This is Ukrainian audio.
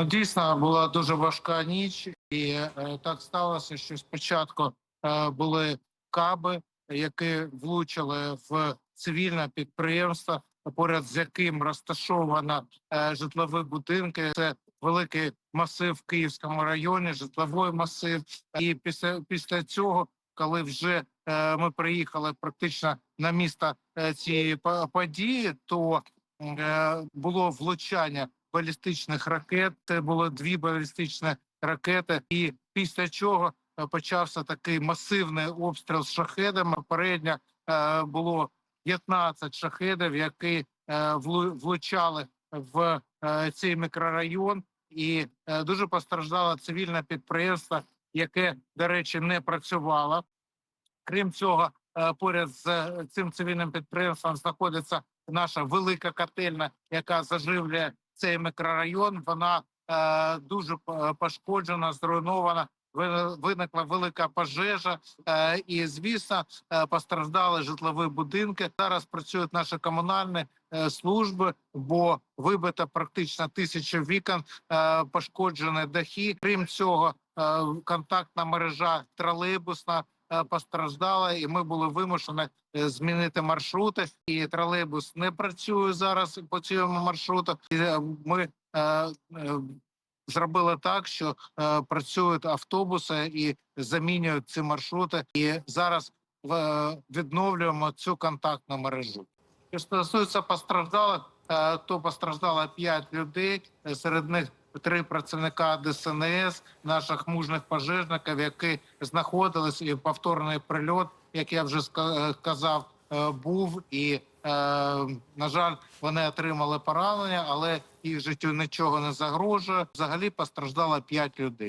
Ну, дійсно була дуже важка ніч, і е, так сталося, що спочатку е, були каби, які влучили в цивільне підприємство, поряд з яким розташовано е, житлові будинки. Це великий масив в Київському районі, житловий масив. І після після цього, коли вже е, ми приїхали практично на місто е, цієї по- події, то було влучання балістичних ракет. Це було дві балістичні ракети, і після чого е, почався такий масивний обстріл з шахедами. Попередньо е, було 15 шахедів, які е, влучали в цей мікрорайон, і дуже постраждало цивільне підприємство, яке, до речі, не працювало. Крім цього, поряд з цим цивільним підприємством знаходиться наша велика котельна, яка заживлює цей мікрорайон. Вона е, дуже пошкоджена, зруйнована. Ви- Виникла велика пожежа, е, і звісно, е, постраждали житлові будинки. Зараз працюють наші комунальні е, служби, бо вибито практично тисячу вікон, пошкоджені дахи. Крім цього, контактна мережа тролейбусна постраждала, і ми були вимушені е, змінити маршрути. І тролейбус не працює зараз по цьому маршруту. І е, ми е, е, зробили так, що е, працюють автобуси і замінюють ці маршрути. І зараз е, відновлюємо цю контактну мережу. Що стосується постраждалих, е, то постраждало 5 людей. Е, Серед них три працівника ДСНС, наших мужних пожежників, які знаходились і повторний прильот, як я вже ска- е, е, був і. е, На жаль, вони отримали поранення, але їх життю нічого не загрожує. Взагалі постраждало 5 людей.